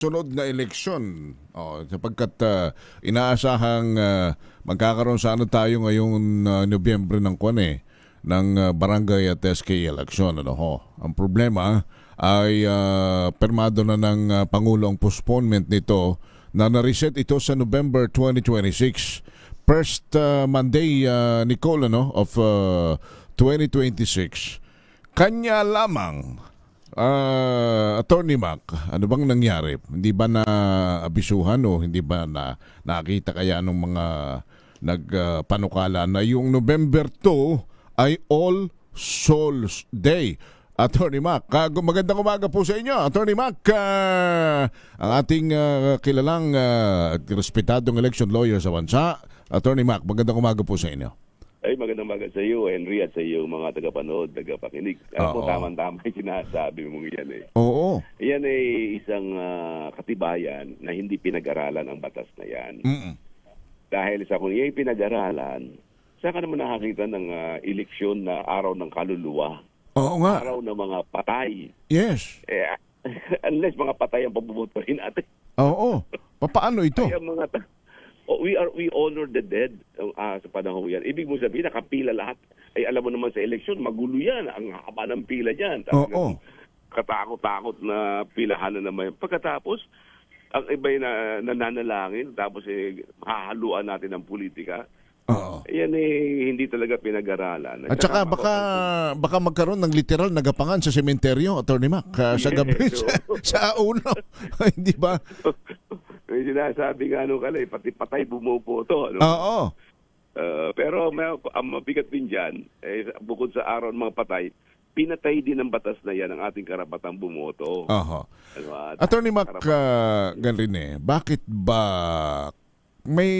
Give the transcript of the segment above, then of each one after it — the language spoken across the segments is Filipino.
sunod na eleksyon. Oh, sapagkat ah, inaasahang ah, magkakaroon sana tayo ngayong ah, Nobyembre ng kwan eh, ng barangay at SK election. Ano ho? Ang problema ay ah, permado na ng ah, Pangulo ang postponement nito na na-reset ito sa November 2026. First ah, Monday, ah, Nicole, ano, of ah, 2026. Kanya lamang Ah, Attorney Mac, ano bang nangyari? Hindi ba na abisuhan o hindi ba na nakita kaya ng mga nagpanukala na yung November 2 ay All Souls Day? Attorney Mac, ah, magandang umaga po sa inyo. Attorney Mac, ah, ang ating ah, kilalang at respetadong election lawyer sa bansa. Attorney Mac, magandang umaga po sa inyo. Ay, magandang maga sa iyo, Henry, at sa iyo mga tagapanood, tagapakinig. Alam mo, tama-tama yung sinasabi mo yan eh. Oo. Yan ay isang ah, katibayan na hindi pinag-aralan ang batas na yan. Mm-mm. Dahil sa kung yan pinag-aralan, saan ka naman nakakita ng ah, eleksyon na araw ng kaluluwa? Oo nga. Araw ng mga patay. Yes. Eh, unless mga patay ang pabubutuhin natin. Oo. Paano ito? Ay, mga we are we honor the dead uh, sa panahon yan. Ibig mo sabihin nakapila lahat. Ay alam mo naman sa eleksyon magulo yan. Ang haba ng pila diyan. Oo. Katakot-takot na pilahan na naman. Pagkatapos ang iba na nananalangin tapos eh, hahaluan natin ng politika. Oo. Yan eh hindi talaga pinag-aralan. At saka baka baka magkaroon ng literal na gapangan sa sementeryo, Attorney Mac, ah, sa gabi Yes, sa, sa uno. Hindi ba? May sinasabi nga ano kalay, pati patay bumuboto. Ano? Oo. Uh, pero may, ang mabigat din dyan, eh, bukod sa araw ng mga patay, pinatay din ng batas na yan ang ating karapatang bumoto. Aha. Ano, at. Attorney Mac, uh, ganun eh, bakit ba may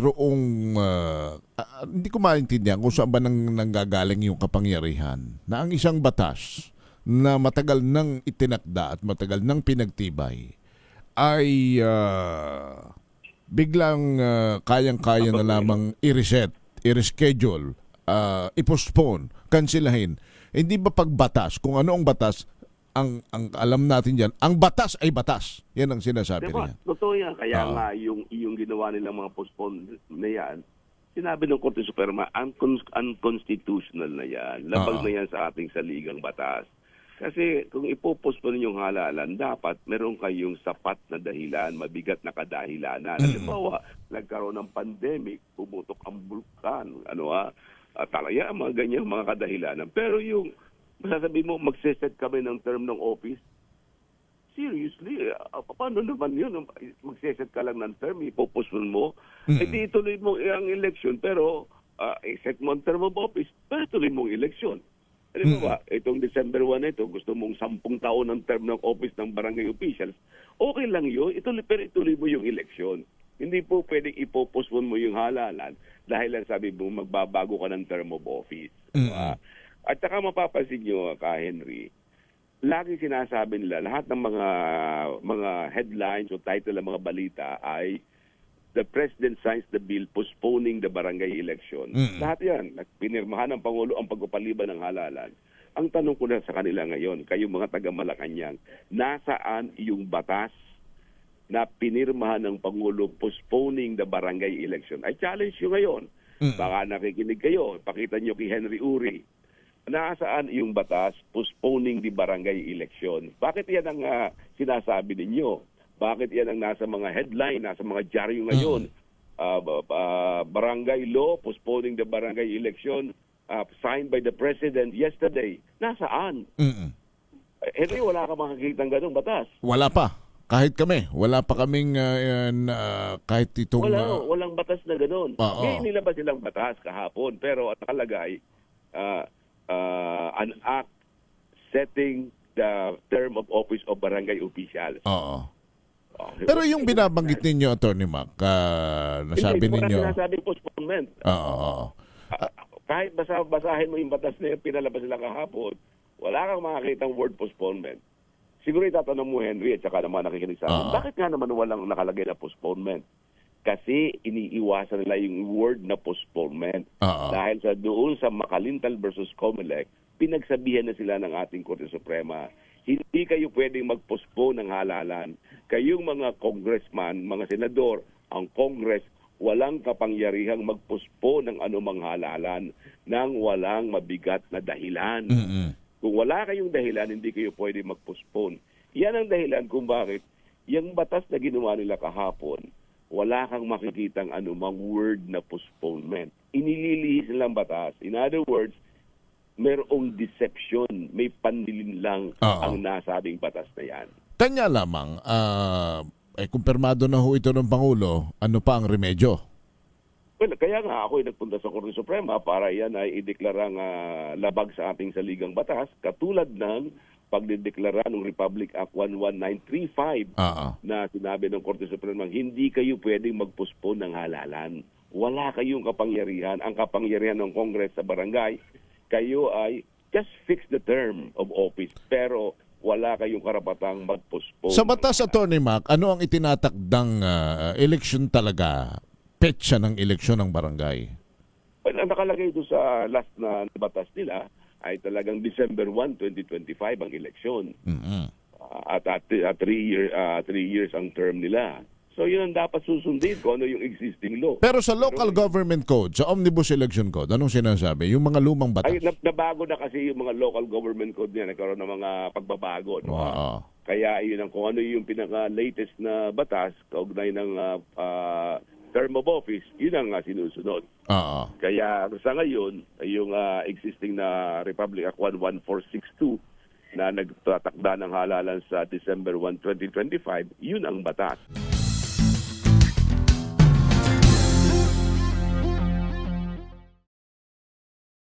roong ah, ah, hindi ko maintindihan kung saan ba nang nanggagaling yung kapangyarihan na ang isang batas na matagal nang itinakda at matagal nang pinagtibay ay ah, biglang ah, kayang-kaya na lamang i-reset, i-reschedule, ah, i-postpone, kansilahin. Hindi ba pagbatas, kung ano ang batas, ang, ang alam natin diyan, ang batas ay batas. Yan ang sinasabi Diba? niya. Totoo yan. Kaya Oo. nga, yung, yung ginawa nilang mga postpone na yan, sinabi ng Korte Suprema, uncon- unconstitutional na yan. Labag na yan sa ating saligang batas. Kasi kung ipopostpone yung halalan, dapat meron kayong sapat na dahilan, mabigat na kadahilanan. Halimbawa, nagkaroon ng pandemic, pumutok ang bulkan, ano ha, at talaya, mga ganyan, mga kadahilanan. Pero yung, masasabi mo, magsiset kami ng term ng office, seriously, uh, paano naman yun? Magsiset ka lang ng term, ipopostpone mo. Mm-mm. Eh di ituloy mo ang election, pero uh, set mo ang term of office, pero ituloy mo ang election. Alam mo ba, itong December 1 na ito, gusto mong sampung taon ng term ng office ng barangay officials, okay lang yun, ituloy, pero ituloy mo yung election. Hindi po pwedeng ipopostpone mo yung halalan dahil lang sabi mo magbabago ka ng term of office. Mm-mm. Ah, at saka mapapansin nyo, ka Henry, lagi sinasabi nila lahat ng mga mga headlines o title ng mga balita ay the president signs the bill postponing the barangay election. Mm. Lahat 'yan, pinirmahan ng pangulo ang pagpapaliban ng halalan. Ang tanong ko na sa kanila ngayon, kayong mga taga Malacanang, nasaan yung batas na pinirmahan ng pangulo postponing the barangay election? I challenge you ngayon. Mm. Baka nakikinig kayo, pakita nyo kay Henry Uri. Nasaan yung batas postponing the barangay election? Bakit yan ang ah, sinasabi ninyo? Bakit yan ang nasa mga headline, nasa mga dyaryo ngayon? Ah, ba- ba- barangay law postponing the barangay election ah, signed by the president yesterday. Nasaan? Mm-mm. Eh, Henry, wala ka makakita ng ganong batas. Wala pa. Kahit kami, wala pa kaming yan, ah, kahit itong Wala, ah, walang batas na gano'n. Oo. Ngayon nilabas silang batas kahapon, pero at nakalagay, uh, uh, an act setting the term of office of barangay officials. Oo. Pero yung binabanggit ninyo, Attorney Mac, ah, nasabi Hindi, ninyo, Hindi, sinasabi postponement. Oo. oo. Ah, kahit basa, basahin mo yung batas na yung pinalabas nila kahapon, wala kang makakita word postponement. Siguro itatanong mo, Henry, at saka naman nakikinig sa akin, bakit nga naman walang nakalagay na postponement? Kasi iniiwasan nila yung word na postponement. Oo. Dahil sa doon sa Makalintal versus Comelec, pinagsabihan na sila ng ating Korte Suprema, hindi kayo pwedeng mag-postpone ng halalan. Kayong mga congressman, mga senador, ang Congress, walang kapangyarihang mag-postpone ng anumang halalan nang walang mabigat na dahilan. Mm-mm. Kung wala kayong dahilan, hindi kayo pwede mag-postpone. Yan ang dahilan kung bakit yung batas na ginawa nila kahapon, wala kang makikitang anumang word na postponement. Inililihis nilang batas. In other words, merong deception, may pandilim lang Oo. ang nasabing batas na yan. Kanya lamang, ah, eh, kumpirmado na ho ito ng Pangulo, ano pa ang remedyo? Well, kaya nga ako ay nagpunta sa Korte Suprema para yan ay ideklarang ah, labag sa ating saligang batas katulad ng pagdedeklara ng Republic Act 11935 Ah, na sinabi ng Korte Suprema hindi kayo pwedeng mag-postpone ng halalan. Wala kayong kapangyarihan. Ang kapangyarihan ng Congress sa barangay, kayo ay just fix the term of office. Pero wala kayong karapatang mag-postpone. Sa batas, Attorney Mac, ano ang itinatakdang ah, election talaga? Petsa ng eleksyon ng barangay. Well, ang nakalagay doon sa last na batas nila ay talagang December 1, 2025 ang eleksyon. Mm-mm. Ah, at, at, at three, year, ah, three years ang term nila. So yun ang dapat susundin kung ano yung existing law. Pero sa local government code, sa omnibus election code, anong sinasabi? Yung mga lumang Ay, batas. nab- nabago na kasi yung mga local government code niya, nagkaroon ng mga pagbabago. No? Oo. Kaya yun ang kung ano yung pinaka-latest na batas, kaugnay ng ah, ah, term of office, yun ang ah, sinusunod. Oo. Kaya sa ngayon, yung ah, existing na Republic Act 11462 na nagtatakda ng halalan sa December 1, 2025, yun ang batas.